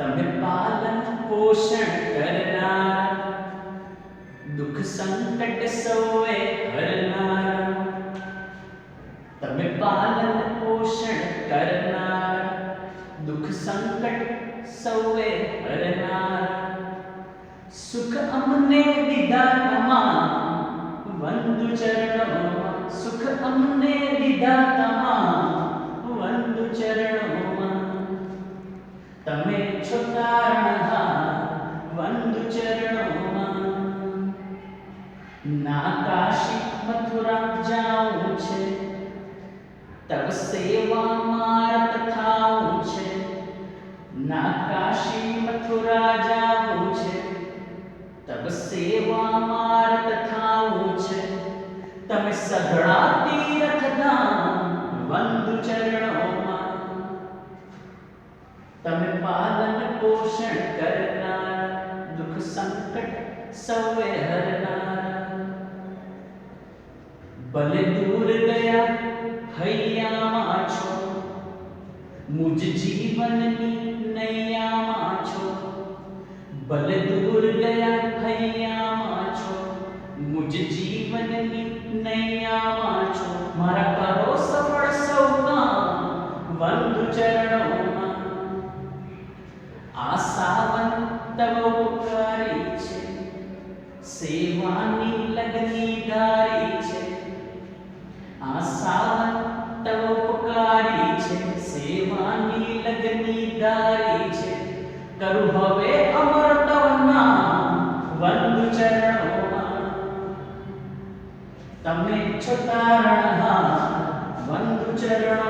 તમે પાલન પોષણ કરનાર દુઃખ સંકટ સૌએ હરનાર તમે પાલન પોષણ કરનાર દુઃખ સંકટ સૌએ હરનાર સુખ અમને દીધા તમામ વંદુ ચરણોમાં સુખ અમને દીધા તમામ વંદુ ચરણોમાં તમે ના કાશી મથુરા જાઉં છે. તવ સેવા મારત થાઉં છે. ના કાશી મથુરા જાઉં છે. તવ સેવા મારત થાઉં છે. તમે સઘળા તીર્થ ધામ વંદુ ચરણોમાં. તમે પાલન પોષણ કરનાર દુઃખ સંકટ સૌએ હરનાર ભલે દૂર ગયા, હૈયામાં છો મુજ જીવનની નૈયામાં છો ભલે દૂર ગયા, હૈયામાં છો મુજ જીવનની નૈયામાં છો મારા કરો સફળ સૌના બંધુ ચરણોમાં. આ સાવન તવ ઉપકારી છે. સેવાની લગની ધારી કરું હવે અમર તવ નામ વંદુ ચરણોમાં. તમે છો તારણહાર વંદુ ચરણોમાં